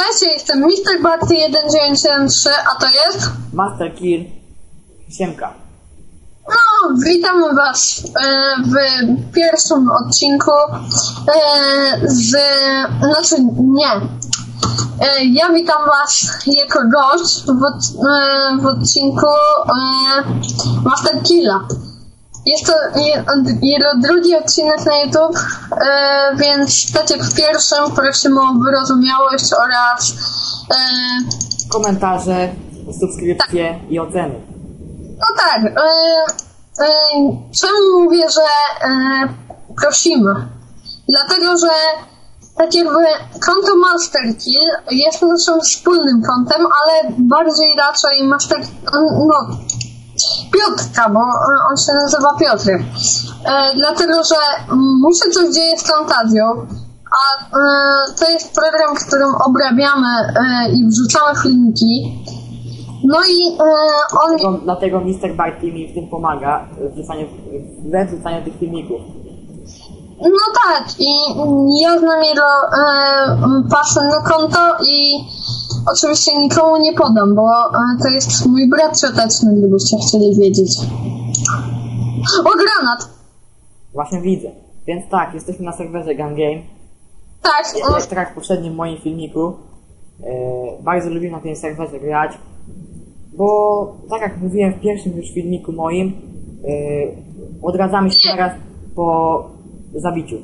Cześć, ja jestem Mr. Barty 1973, a to jest... Master Kill. Siemka. No, witamy Was e, w pierwszym odcinku e, z... Znaczy, nie. E, Ja witam Was jako gość w, od- w odcinku Master Killa. Jest to je- jego drugi odcinek na YouTube, e, więc tak jak w pierwszym prosimy o wyrozumiałość oraz e, Komentarze, subskrypcje i oceny. No tak. E, czemu mówię, że prosimy? Dlatego, że tak jakby konto Master Kill jest naszym wspólnym kontem, ale bardziej raczej Master... No, Piotrka, bo on się nazywa Piotrek. E, dlatego, że mu się coś dzieje z fantazją, a e, to jest program, w którym obrabiamy e, i wrzucamy filmiki. No i e, on... Dlatego, dlatego Mr. Barty mi w tym pomaga, w wrzucaniu, we wrzucaniu tych filmików. No tak, i ja znam jego e, pasem na konto i oczywiście nikomu nie podam, bo e, to jest mój brat cioteczny, gdybyście chcieli wiedzieć. O, granat! Właśnie widzę. Więc tak, jesteśmy na serwerze Gun Game. Tak, o, Jak tak w poprzednim moim filmiku, e, bardzo lubię na tym serwerze grać, bo tak jak mówiłem w pierwszym już filmiku moim, e, odradzamy się teraz po zabiciu.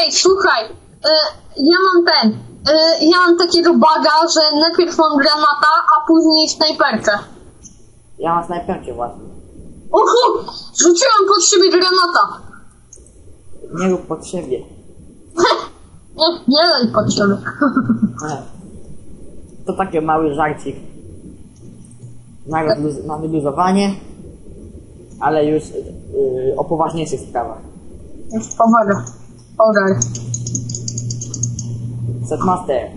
ej, słuchaj, e, ja mam ten, ja mam takiego baga, że najpierw mam granata, a później snajperkę. Ja mam snajperkę właśnie. Uhu, rzuciłam pod siebie granata. Nie rób pod siebie. nie, nie daj pod siebie. E, To taki mały żarcik. Na, wyluzowanie, ale już yy, o poważniejszych sprawach. Powaga. Oraj. Setmaster.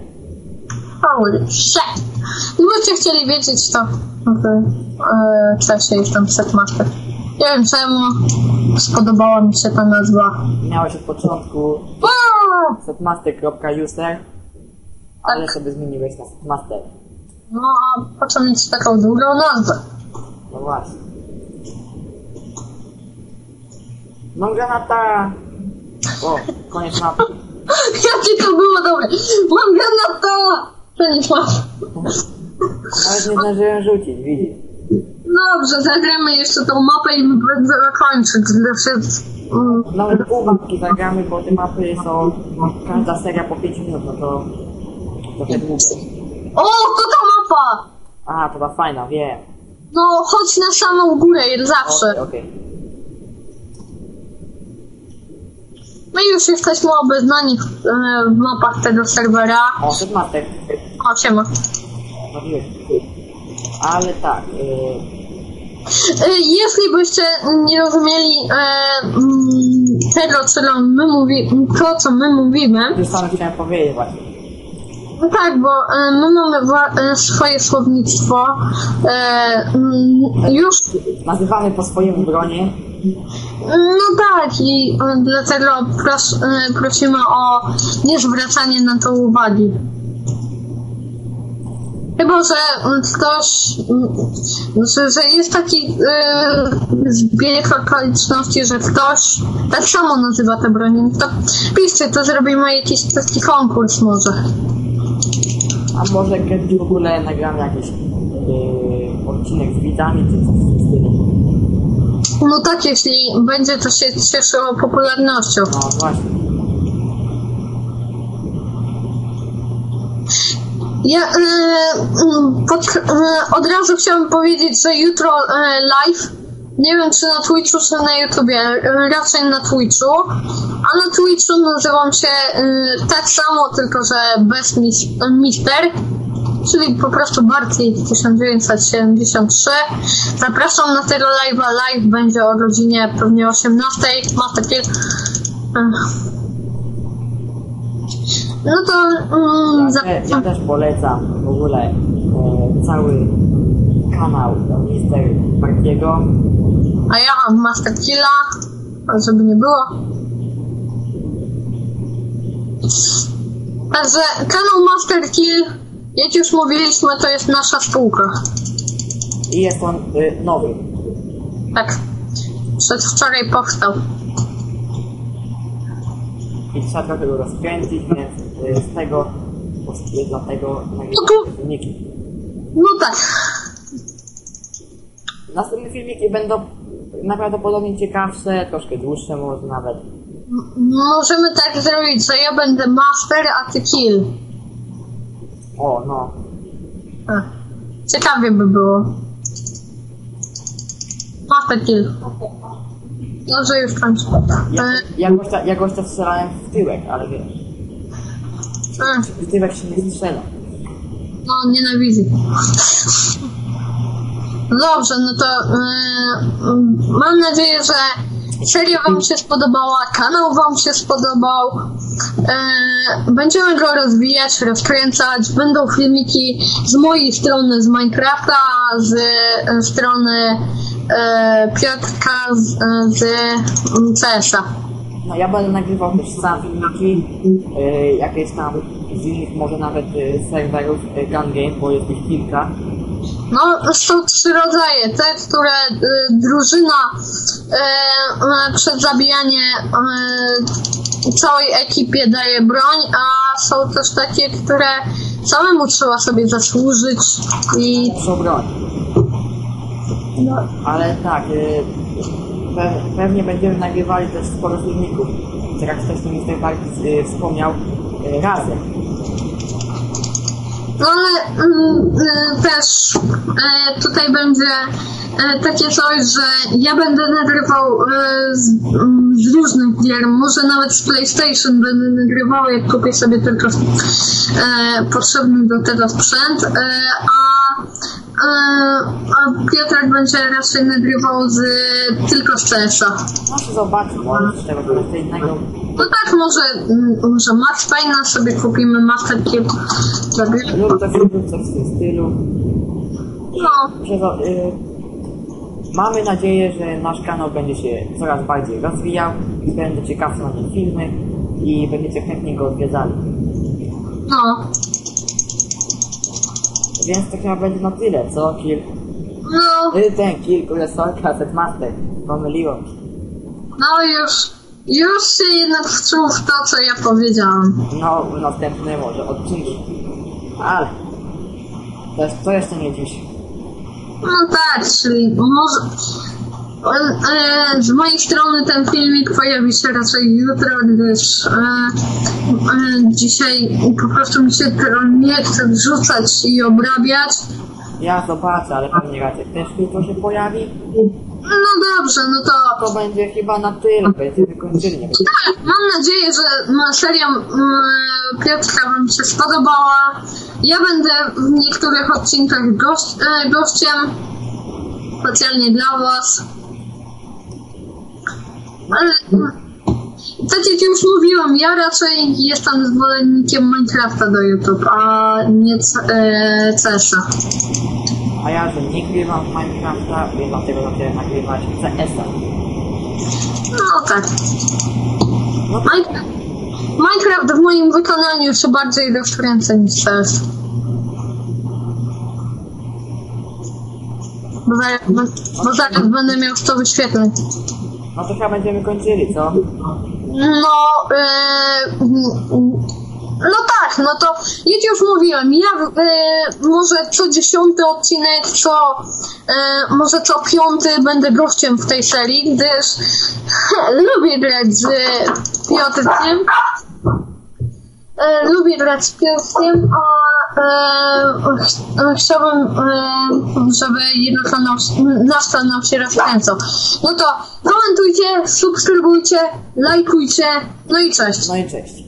Holy shit. Gdybyście chcieli wiedzieć, to w e, czasie jestem setmaster. Nie wiem czemu spodobała mi się ta nazwa. Miałeś od początku setmaster.user, ale sobie zmieniłeś na setmaster. No a po co mieć taką długą nazwę? No właśnie. Mam granata! O, koniec mapy. Jakie to było dobre! Mam granata! To nic mam. Nawet nie zdążyłem rzucić, widzisz. Dobrze, zagramy jeszcze tą mapę i będziemy kończyć. Mm, Nawet pół mapki zagramy, bo te mapy są, każda seria po 5 minut, no to trochę długo. O, to ta mapa! A, to ta fajna, wiem. No, chodź na samą górę, zawsze. Okej, okej. My już jesteśmy obeznani w, mapach tego serwera. O, setmaster. O, siema. Mówiłeś. Ale tak, yy, E, Jeśli byście nie rozumieli e, mm, tego, co my mówi, to, co my mówimy, chciałem powiedzieć właśnie. No tak, bo e, my mamy wła- e, swoje słownictwo, e, mm, już, Nazywamy po swojemu bronie. no tak, i e, dlatego pros, e, prosimy o niezwracanie na to uwagi. Chyba, że ktoś, mm, że, że jest taki yy, zbieg okoliczności, że ktoś tak samo nazywa te broni, no to piszcie, to zrobimy jakiś taki konkurs może. A może kiedyś w ogóle nagramy jakiś yy, odcinek z widzami, czy coś w tym stylu. No tak, jeśli będzie to się cieszyło popularnością. No właśnie. Ja mm, pod, e, od razu chciałam powiedzieć, że jutro e, live, nie wiem czy na Twitchu, czy na YouTubie, raczej na Twitchu, a na Twitchu nazywam się e, tak samo, tylko że bez mis, mister, czyli po prostu Bartley 1973. Zapraszam na tego live'a, live będzie o godzinie pewnie 18, ma takie... e, No to mm, Ja, ja też polecam w ogóle e, cały kanał Mister Bartiego. A ja mam Master Killa, żeby nie było. Także kanał Master Kill, jak już mówiliśmy, to jest nasza spółka. I jest on y, nowy. Tak. Przedwczoraj powstał. I trzeba trochę go rozkręcić, więc y, z tego, y, dlatego No nagrywam to- te filmiki. No tak. Następne filmiki będą najprawdopodobniej ciekawsze, troszkę dłuższe może nawet. M- Możemy tak zrobić, że ja będę Master, a ty Kill. O, no. A. Ciekawie by było. Master Kill. Dobrze, już kończę. Ja, ja, gościa, ja gościa strzelałem w tyłek, ale wiesz, w tyłek się nie strzela. no, nienawidzę. Dobrze, no to mm, mam nadzieję, że seria Wam się spodobała, kanał Wam się spodobał. E, będziemy go rozwijać, rozkręcać. Będą filmiki z mojej strony, z Minecrafta, z e, strony e, Piotrka, z, e, z CS-a. No ja będę nagrywał też sam filmiki, y, jakieś tam z innych może nawet y, serwerów y, Gun Game, bo jest ich kilka. No, są trzy rodzaje. Te, które y, drużyna y, przed zabijanie y, całej ekipie daje broń, a są też takie, które samemu trzeba sobie zasłużyć i Dużo broń. Ale tak, y, pe, pewnie będziemy nagrywali też sporo filmików, tak jak wcześniej minister Barki y, wspomniał, y, razem. Ale mm, y, też y, tutaj będzie y, takie coś, że ja będę nagrywał y, z, mm, z różnych gier, może nawet z PlayStation będę nagrywał, jak kupię sobie tylko y, potrzebny do tego sprzęt, a, a Piotrek będzie raczej nagrywał z, tylko z CS-a. Może zobaczyć, może z tego innego. No tak, może, mm, może Max Payne'a sobie kupimy, Master. Zabierz- Lub coś, lub coś w tym stylu. No, Że, y, mamy nadzieję, że nasz kanał będzie się coraz bardziej rozwijał i będą ciekawsze na nim filmy i będziecie chętnie go odwiedzali. no. Więc to chyba będzie na tyle, co? Kill. No, Y, ten Kill, Kuresorka, Setmaster. Pomyliło mi się. no już, już się jednak wczuł w to, co ja powiedziałam. No, w następnym może odcinku. Ale. To, jest, to jeszcze nie dziś. No tak, czyli może... Z mojej strony ten filmik pojawi się raczej jutro, gdyż e, e, dzisiaj po prostu mi się tego nie chce wrzucać i obrabiać. Ja zobaczę, ale pewnie raczej też jutro się pojawi. No dobrze, no to To będzie chyba na tyle, będzie- Tak, mam nadzieję, że seria mm, Piotrka Wam się spodobała. Ja będę w niektórych odcinkach gość, e, gościem, specjalnie dla Was. Ale tak jak już mówiłam, ja raczej jestem zwolennikiem Minecrafta do YouTube, a nie e, CS-a. A ja, że nie grywam w Minecrafta, więc dlatego zacząłem nagrywać CS-a. No tak. No Min- Minecraft w moim wykonaniu się bardziej rozkręca niż CS. Bo zaraz, bo zaraz będę miał 100 wyświetleń. No to chyba będziemy kończyli, co? No, yy, no tak, no to jak już mówiłem, ja yy, może co dziesiąty odcinek, co yy, może co piąty będę gościem w tej serii, gdyż lubię grać z Piotrkiem. E, lubię grać z Piotrkiem, a e, ch- chciałbym, e, żeby jego kanał, nasz kanał się rozkręcał. No to komentujcie, subskrybujcie, lajkujcie, no i cześć. No i cześć.